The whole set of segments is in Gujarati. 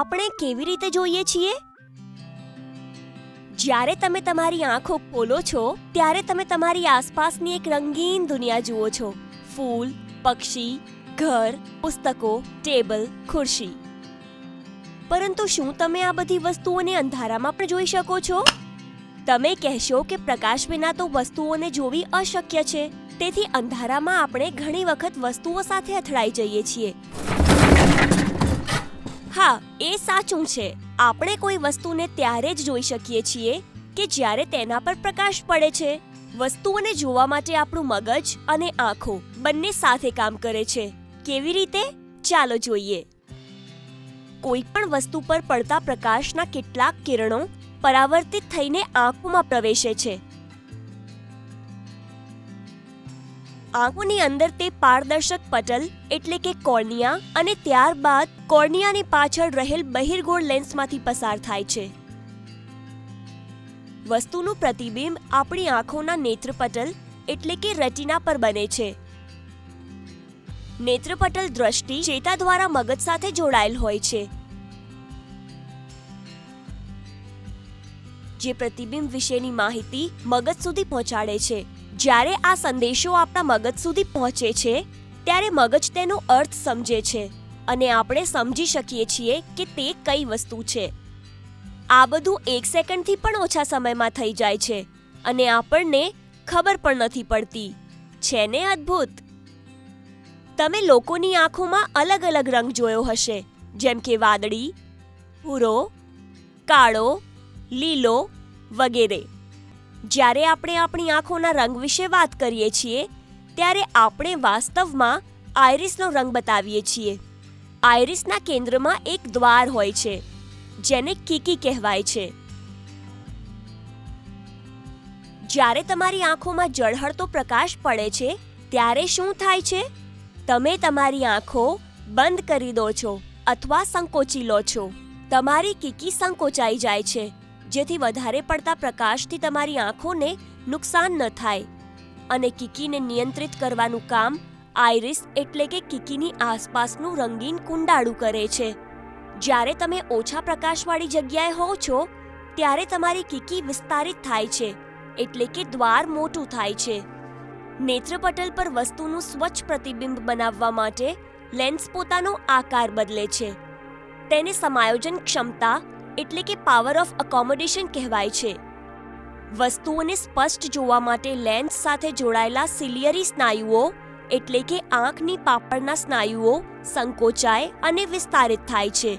આપણે કેવી રીતે જોઈએ છીએ? જ્યારે તમે તમારી આંખો ખોલો છો, ત્યારે તમે તમારી આસપાસની એક રંગીન દુનિયા જુઓ છો. ફૂલ, પક્ષી, ઘર, પુસ્તકો, ટેબલ, ખુરશી. પરંતુ શું તમે આ બધી વસ્તુઓને અંધારામાં પણ જોઈ શકો છો? તમે કહેશો કે પ્રકાશ વિના તો વસ્તુઓને જોવી અશક્ય છે. તેથી અંધારામાં આપણે ઘણી વખત વસ્તુઓ સાથે અથડાઈ જઈએ છીએ. હા, એ સાચું છે. આપણે કોઈ વસ્તુને ત્યારે જ જોઈ શકીએ છીએ કે જ્યારે તેના પર પ્રકાશ પડે છે. વસ્તુઓને જોવા માટે આપણું મગજ અને આંખો બંને સાથે કામ કરે છે. કેવી રીતે? ચાલો જોઈએ. કોઈ પણ વસ્તુ પર પડતા પ્રકાશના કેટલાક કિરણો પરાવર્તિત થઈને આંખોમાં પ્રવેશે છે. આંખોની અંદર તે પારદર્શક પટલ, એટલે કે કોર્નિયા, અને ત્યારબાદ કોર્નિયાની પાછળ રહેલ બહિર્ગોળ લેન્સમાંથી પસાર થાય છે. વસ્તુનું પ્રતિબિંબ આપણી આંખોના નેત્રપટલ, એટલે કે રેટિના પર બને છે. નેત્રપટલ દ્રષ્ટિ ચેતા દ્વારા મગજ સાથે જોડાયેલ હોય છે. જે પ્રતિબિંબ વિશેની માહિતી મગજ સુધી પહોંચાડે છે. જ્યારે આ સંદેશો આપણા મગજ સુધી પહોંચે છે, ત્યારે મગજ તેનો અર્થ સમજે છે અને આપણે સમજી શકીએ છીએ કે તે કઈ વસ્તુ છે. આ બધું એક સેકન્ડથી પણ ઓછા સમયમાં થઈ જાય છે અને આપણને ખબર પણ નથી પડતી. છે ને અદ્ભુત? તમે લોકોની આંખોમાં અલગ અલગ રંગ જોયો હશે, જેમ કે વાદળી, ભૂરો, કાળો, લીલો વગેરે. જ્યારે આપણે આપણી આંખોના રંગ વિશે વાત કરીએ છીએ, ત્યારે આપણે વાસ્તવમાં આઈરિસનો રંગ બતાવીએ છીએ. આઈરિસના કેન્દ્રમાં એક દ્વાર હોય છે, જેને કીકી કહેવાય છે. જ્યારે તમારી આંખોમાં જળહળતો પ્રકાશ પડે છે, ત્યારે શું થાય છે? તમે તમારી આંખો બંધ કરી દો છો અથવા સંકોચી લો છો. તમારી કીકી સંકોચાઈ જાય છે. જેથી વધારે પડતા પ્રકાશથી તમારી આંખોને નુકસાન ન થાય. અને કીકીને નિયંત્રિત કરવાનું કામ આઈરિસ એટલે કે કીકીની આસપાસનું રંગીન કુંડાળું કરે છે. જ્યારે તમે ઓછા પ્રકાશવાળી જગ્યાએ હોવ છો, ત્યારે તમારી કીકી વિસ્તારિત થાય છે, એટલે કે દ્વાર મોટું થાય છે. નેત્રપટલ પર વસ્તુનું સ્વચ્છ પ્રતિબિંબ બનાવવા માટે લેન્સ પોતાનો આકાર બદલે છે. તેને સમાયોજન ક્ષમતા એટલે કે પાવર ઓફ અકોમોડેશન કહેવાય છે. વસ્તુઓને સ્પષ્ટ જોવા માટે લેન્સ સાથે જોડાયેલા સિલિયરી સ્નાયુઓ, એટલે કે આંખની પાપડના સ્નાયુઓ, સંકોચાય અને વિસ્તારિત થાય છે.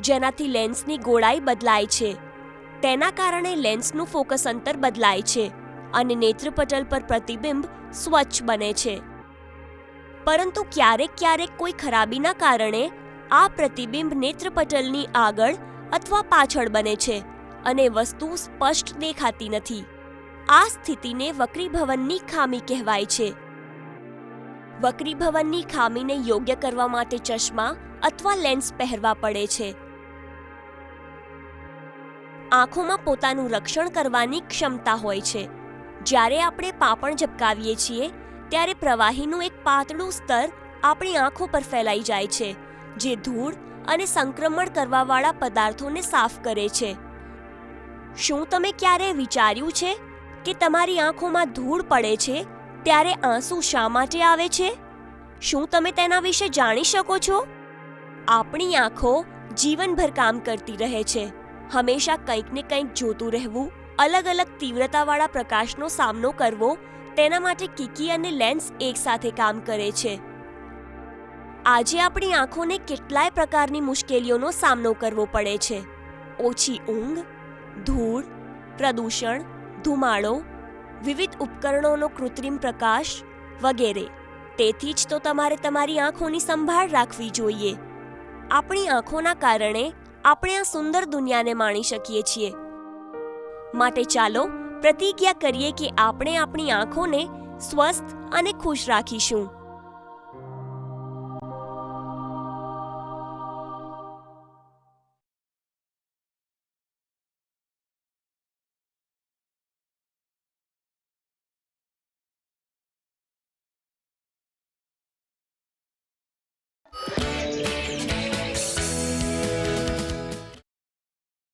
જેનાથી લેન્સની ગોળાઈ બદલાય છે. તેના કારણે લેન્સનું ફોકસ અંતર બદલાય છે અને નેત્રપટલ પર પ્રતિબિંબ સ્વચ્છ બને છે. પરંતુ ક્યારેક ક્યારેક કોઈ ખરાબીના કારણે આ પ્રતિબિંબ નેત્રપટલની આગળ અથવા પાછળ બને છે અને વસ્તુ સ્પષ્ટ દેખાતી નથી. આ સ્થિતિને વક્રીભવનની ખામી કહેવાય છે. વક્રીભવનની ખામીને યોગ્ય કરવા માટે ચશ્મા અથવા લેન્સ પહેરવા પડે છે. આંખોમાં પોતાનું રક્ષણ કરવાની ક્ષમતા હોય છે. જ્યારે આપણે પાપણ ઝબકાવીએ છીએ, ત્યારે પ્રવાહીનું એક પાતળું સ્તર આપણી આંખો પર ફેલાઈ જાય છે, જે ધૂળ અને સંક્રમણ કરવાવાળા પદાર્થોને સાફ કરે છે. શું તમે ક્યારે વિચાર્યું છે કે તમારી આંખોમાં ધૂળ પડે છે ત્યારે આંસુ શા માટે આવે છે? શું તમે તેના વિશે જાણી શકો છો? આપણી આંખો જીવનભર કામ કરતી રહે છે. હંમેશા કંઈક ને કંઈક જોતું રહેવું, અલગ અલગ તીવ્રતાવાળા પ્રકાશનો સામનો કરવો, તેના માટે કીકી અને લેન્સ એકસાથે કામ કરે છે. આજે આપણી આંખોને કેટલાય પ્રકારની મુશ્કેલીઓનો સામનો કરવો પડે છે. ઓછી ઊંઘ, ધૂળ, પ્રદૂષણ, ધુમાડો, વિવિધ ઉપકરણોનો કૃત્રિમ પ્રકાશ વગેરે. તેથી જ તો તમારે તમારી આંખોની સંભાળ રાખવી જોઈએ. આપણી આંખોના કારણે આપણે આ સુંદર દુનિયાને માણી શકીએ છીએ. માટે ચાલો પ્રતિજ્ઞા કરીએ કે આપણે આપણી આંખોને સ્વસ્થ અને ખુશ રાખીશું.